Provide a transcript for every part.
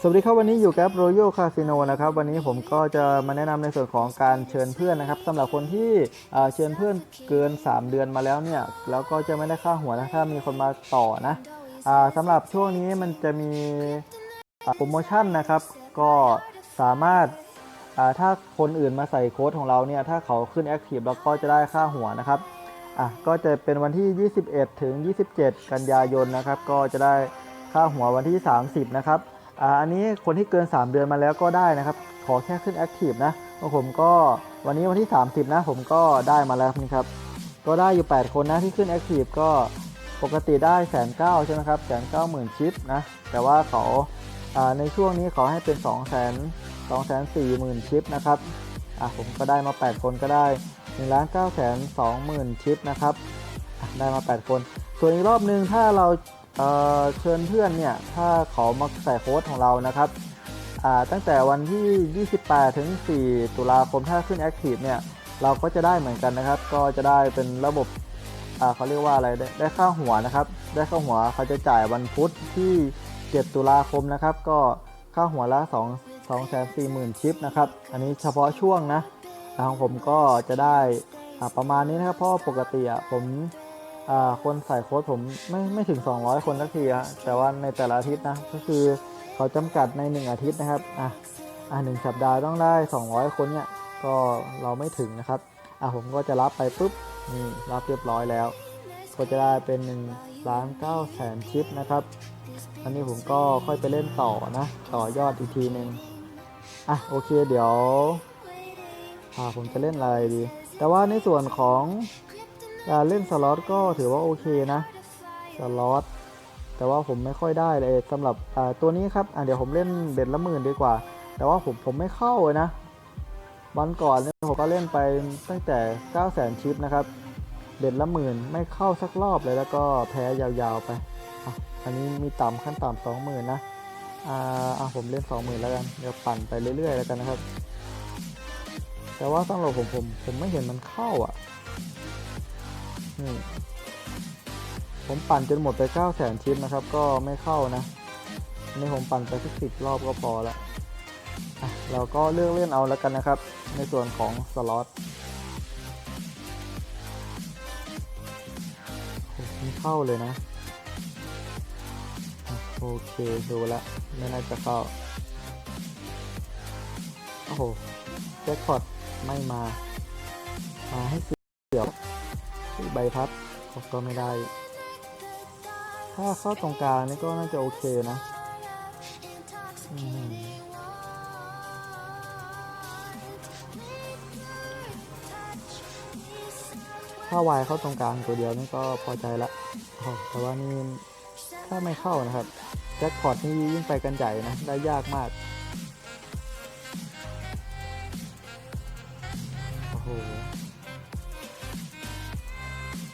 สวัสดีครับวันนี้อยู่กับโรโยคาสิโนนะครับวันนี้ผมก็จะมาแนะนำในส่วนของการเชิญเพื่อนนะครับสำหรับคนที่เชิญเพื่อนเกิน 3 เดือนมาแล้วเนี่ยแล้วก็จะไม่ได้ค่าหัวนะถ้ามีคนมาต่อนะอ่าสำหรับช่วงนี้มันจะมีโปรโมชั่นนะครับ ก็สามารถถ้าคนอื่นมาใส่โค้ดของเราเนี่ยถ้าเขาขึ้นแอคทีฟแล้วก็จะได้ค่าหัวนะครับอะก็จะเป็นวันที่ 21 ถึง 27 กันยายนนะครับ ก็จะได้ค่าหัววันที่ 30 นะครับ อันนี้คนที่เกิน 3 เดือนมาแล้วก็ได้นะครับ ขอแค่ขึ้นแอคทีฟนะผมก็วันนี้วันที่ 30 นะผมก็ได้มาแล้วนี่ครับ ก็ได้อยู่ 8 คนนะที่ขึ้นแอคทีฟก็ปกติได้แสนเก้าใช่ไหมครับแสนเก้าหมื่นชิปนะ แต่ว่าเขาอ่าในช่วงนี้ขอให้เป็น 2 0 0 0 0 2 4 0 0 0 0ชิปนะครับอะผมก็ได้มา 8 คนก็ได้1ล้าน9 2 0 0 0 0ชิปนะครับ ได้มา 8 คน ส่วนอีกรอบนึงถ้าเรา เเชิญเพื่อนเนี่ยถ้าเขามาใส่โค้ดของเรานะครับตั้งแต่วันที่ 28 ถึง 4 ตุลาคมถ้าขึ้นแอคทีฟเนี่ยเราก็จะได้เหมือนกันนะครับ ก็จะได้เป็นระบบเขาเรียกว่าอะไรได้ได้ค่าหัวนะครับ ได้ค่าหัวเขาจะจ่ายวันพุธที่ 7 ตุลาคมนะครับ ก็ค่าหัวละ 2 2 4 0 0 0 0ชิปนะครับ อันนี้เฉพาะช่วงนะของผมก็จะได้ประมาณนี้นะครับเพราะปกติอะผม คนใส่โค้ดผมไม่ไม่ถึง 200 คนสักทีอะแต่ว่าในแต่ละอาทิตย์นะ ก็คือเขาจำกัดใน 1 อาทิตย์นะครับ อะอะหนึ่งสัปดาห์ต้องได้ 200 คนเนี่ย ก็เราไม่ถึงนะครับ อะผมก็จะรับไปปุ๊บ นี่รับเรียบร้อยแล้ว ก็จะได้เป็น1ล้าน9แสนชิปนะครับ อันนี้ผมก็ค่อยไปเล่นต่อนะ ต่อยอดอีกทีหนึ่งอะโอเคเดี๋ยวอ่าผมจะเล่นอะไรดี แต่ว่าในส่วนของ การเล่นสล็อตก็ถือว่าโอเคนะสล็อตแต่ว่าผมไม่ค่อยได้เลยสำหรับตัวนี้ครับเดี๋ยวผมเล่นเบ็ดละหมื่นดีกว่า แต่ว่าผมผมไม่เข้าเลยนะวันก่อนเนี่ยผมก็เล่นไปตั้งแต่ 9 0 0 0 0ชิปนะครับ เบ็ดละหมื่นไม่เข้าสักรอบเลยแล้วก็แพ้ยาวๆไปอะอันนี้มีต่ำขั้นต่ำสองหมื่นนะอ่าอะผมเล่น20,000แล้วกันเดี๋ยวปั่นไปเรื่อยๆแล้วกันนะครับ แต่ว่าสำหรับผมผมผมไม่เห็นมันเข้าอะ นี่ผมปั่นจนหมดไป9 0 0 0 0ชิ้นนะครับ ก็ไม่เข้านะอันนี่ผมปั่นไปสักสิบรอบก็พอละเราก็เลือกเล่นเอาแล้วกันนะครับ ในส่วนของสล็อตไม่เข้าเลยนะอะโอเคดูแล้วไม่น่าจะเข้า โอ้โหแจ็คพอตไม่มามาให้เสียว ใบพัดก็ไม่ได้ ถ้าเข้าตรงกลางนี่ก็น่าจะโอเคนะถ้าวายเข้าตรงกลางตัวเดียวนี่ก็พอใจละแต่ว่านี่ถ้าไม่เข้านะครับแจ็คพอตนี่ยิ่งไปกันใหญ่นะ ได้ยากมาก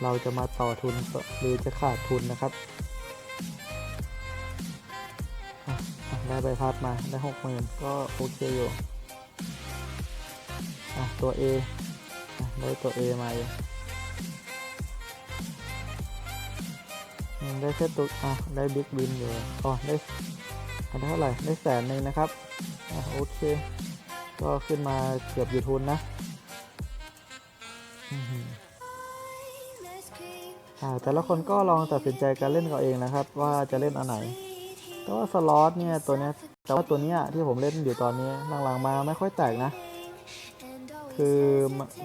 เราจะมาต่อทุนหรือจะขาดทุนนะครับได้ใบพัดมาได้หกหมื่นก็โอเคอยู่ตัว A อะได้ตัว A มาอยู่ได้แค่ตัวอะได้บิ๊กบินอยู่อ๋อได้อันเท่าไหร่ได้แสนหนึ่งนะครับอะโอเค ก็ขึ้นมาเกือบอยู่ทุนนะ แต่ละคนก็ลองตัดสินใจการเล่นเขาเองนะครับ ว่าจะเล่นอันไหน แต่ว่าสล็อตเนี่ยตัวเนี้ยแต่ว่าตัวเนี้ยที่ผมเล่นอยู่ตอนนี้หลังๆมาไม่ค่อยแตกนะ คือ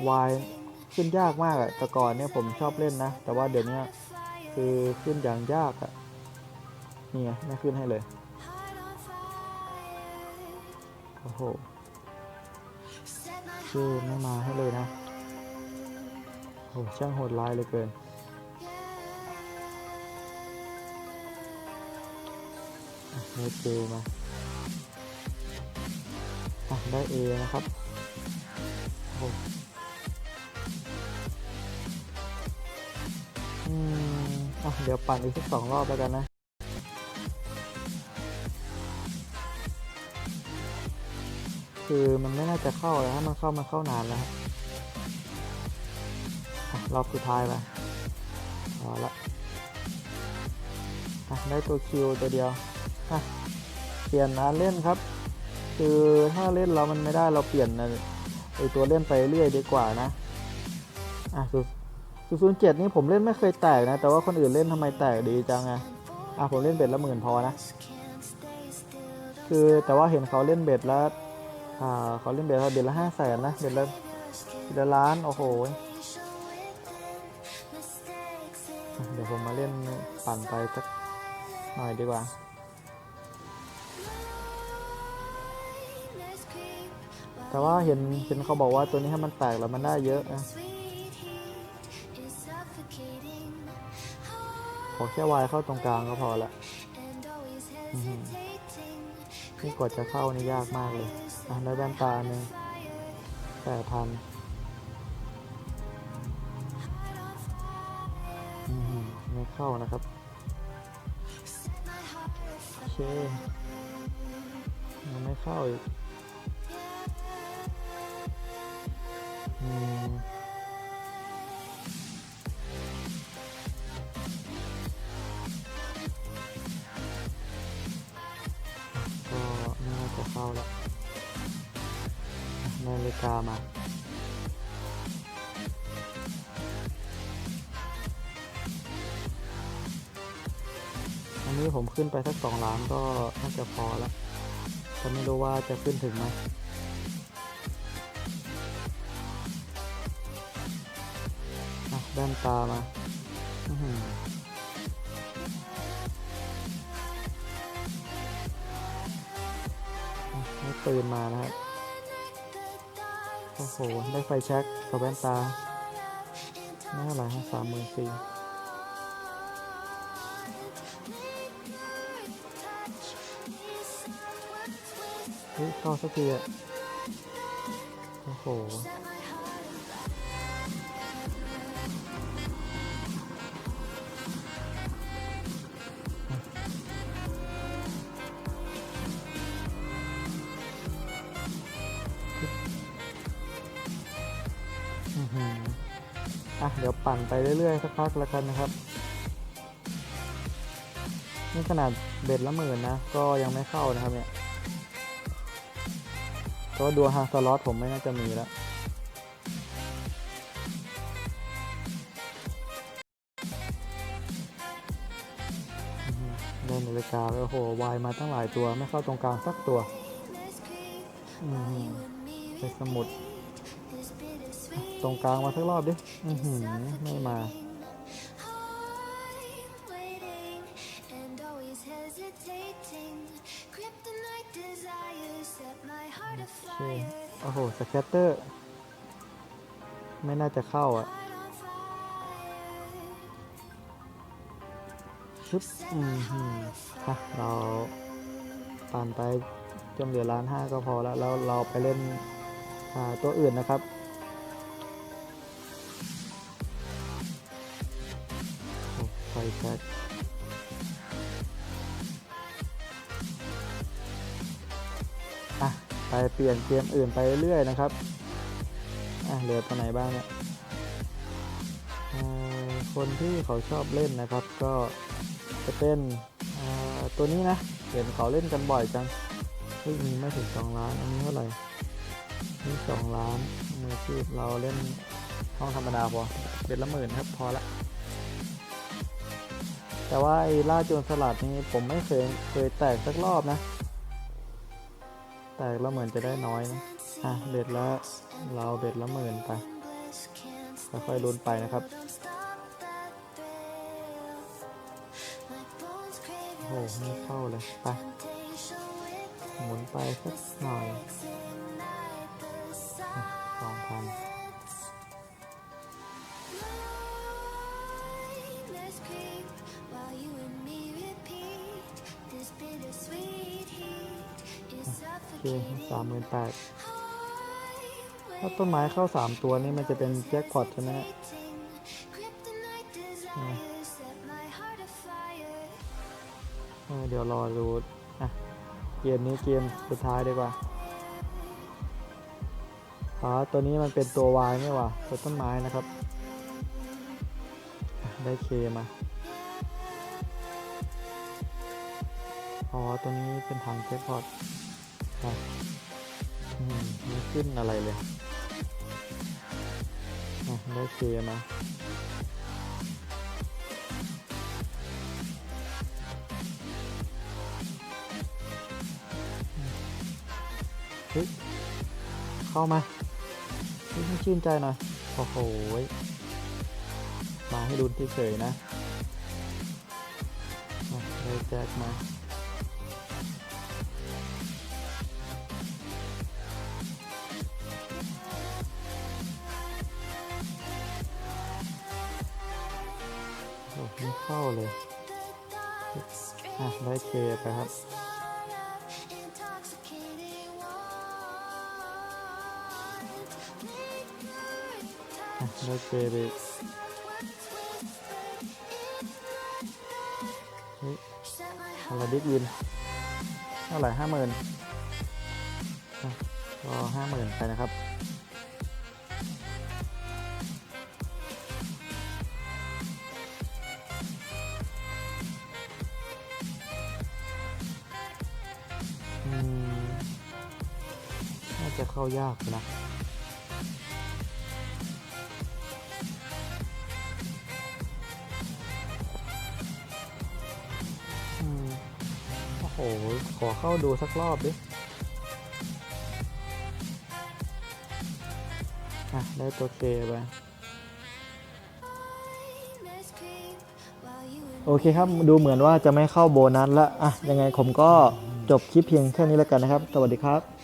วายขึ้นยากมากอะแต่ก่อนเนี่ยผมชอบเล่นนะ แต่ว่าเดี๋ยวนี้คือขึ้นอย่างยากอะนี่ไงไม่ขึ้นให้เลยโอ้โหชื่อไม่มาให้เลยนะโอ้ช่างโหดร้ายเลยเกิน ไดเจมาอะได้ A นะครับโอ้อืมอะเดี๋ยวปั่นอีกสักสองรอบแล้วกันนะคือมันไม่น่าจะเข้าแล้วถ้ามันเข้ามันเข้านานแล้วครับอะรอบสุดท้ายไปพอละได้ตัวคิวตัวเดียว อะเปลี่ยนร้านเล่นครับ คือถ้าเล่นเรามันไม่ได้เราเปลี่ยนไอตัวเล่นไปเรื่อยดีกว่านะอะศูนย์เจ็ดนี่ผมเล่นไม่เคยแตกนะ แต่ว่าคนอื่นเล่นทำไมแตกดีจังไงอะผมเล่นเบ็ดละหมื่นพอนะ คือแต่ว่าเห็นเขาเล่นเบ็ดแล้วอ่าเขาเล่นเบ็ดละเบ็ดละห้าแสนนะเบ็ดละเบ็ดละล้านโอ้โห เดี๋ยวผมมาเล่นปั่นไปสักหน่อยดีกว่า แต่ว่าเห็นเห็นเขาบอกว่าตัวนี้ให้มันแตกแล้วมันได้เยอะนะขอแค่วายเข้าตรงกลางก็พอละนี่กว่าจะเข้านี่ยากมากเลยอะได้แว่นตาหนึ่งแปดพันไม่เข้านะครับโอเคยังไม่เข้าอีก จะเข้าแล้วนาฬิกามาอันนี้ผมขึ้นไปสักสองล้านก็น่าจะพอแล้วแต่ไม่รู้ว่าจะขึ้นถึงไหมด้านตามา ปืนมานะครับโอ้โห ได้ไฟแช็กกับแว่นตาไม่เท่าไหร่ฮะสามหมื่นสี่เฮ้ยเข้าสักทีอะโอ้โห อะเดี๋ยวปั่นไปเรื่อยๆสักพักแล้วกันนะครับนี่ขนาดเบ็ดละหมื่นนะ ก็ยังไม่เข้านะครับเนี่ยก็ดูฮาสล็อตผมไม่น่าจะมีแล้วอื้อหือได้นาฬิกาโอ้โห วายมาตั้งหลายตัว ไม่เข้าตรงกลางสักตัว อือหือไปสมุด ตรงกลางมาสักรอบดิอือหือไม่มาโอเคโอ้โห สแคตเตอร์ ไม่น่าจะเข้าอะชึบอืมหือะเราปั่นไปจนเหลือล้านห้าก็พอแล้วแล้วเราไปเล่นตัวอื่นนะครับ อ้ไฟแช็กอะไปเปลี่ยนเกมอื่นไปเรื่อยๆนะครับอะเหลือตัวไหนบ้างเนี่ยคนที่เขาชอบเล่นนะครับ ก็จะเป็นตัวนี้นะเห็นเขาเล่นกันบ่อยจังเฮ้ยมีไม่ถึงสองล้านอันนี้เท่าไหร่นี่สองล้านมือชีพเราเล่นห้องธรรมดาพอเป็นละหมื่นครับพอละ แต่ว่าไอ้ล่าโจรสลัดนี่ผมไม่เคยเคยแตกสักรอบนะ แตกแล้วเหมือนจะได้น้อยนะอะเบ็ดละเราเบ็ดละหมื่นไปค่อยๆลุ้นไปนะครับโอ้โหไม่เข้าเลยไปหมุนไปสักหน่อยสองพัน โอเคสามหมื่นแปดถ้าต้นไม้เข้าสามตัวนี่มันจะเป็นแจ็คพอตใช่ไหมเนี่ยเดี๋ยวรอดูอะ เกมนี้เกมสุดท้ายดีกว่าอ๋อตัวนี้มันเป็นตัววายนี่หว่าตัวต้นไม้นะครับ ได้เคมาพอตัวนี้เป็นทางแจ็คพอต ไม่ขึ้นอะไรเลยอะได้เคมาเฮ้ยเข้ามาให้ชื่นใจหน่อย โอ้โห มาให้ดูเฉยๆนะอะได้แจ็คมา เข้าเลย อะ ได้เคไปครับอะได้เคไปอีกเฮ้ยอะไรดิกวินเท่าไหร่ห้าหมื่นก็ห้าหมื่นไปนะครับ เข้ายากนะโอ้โห ขอเข้าดูสักรอบดิอะ ได้ตัวเคไปโอเคครับ ดูเหมือนว่าจะไม่เข้าโบนัสละอะ ยังไงผมก็จบคลิปเพียงแค่นี้แล้วกันนะครับ สวัสดีครับ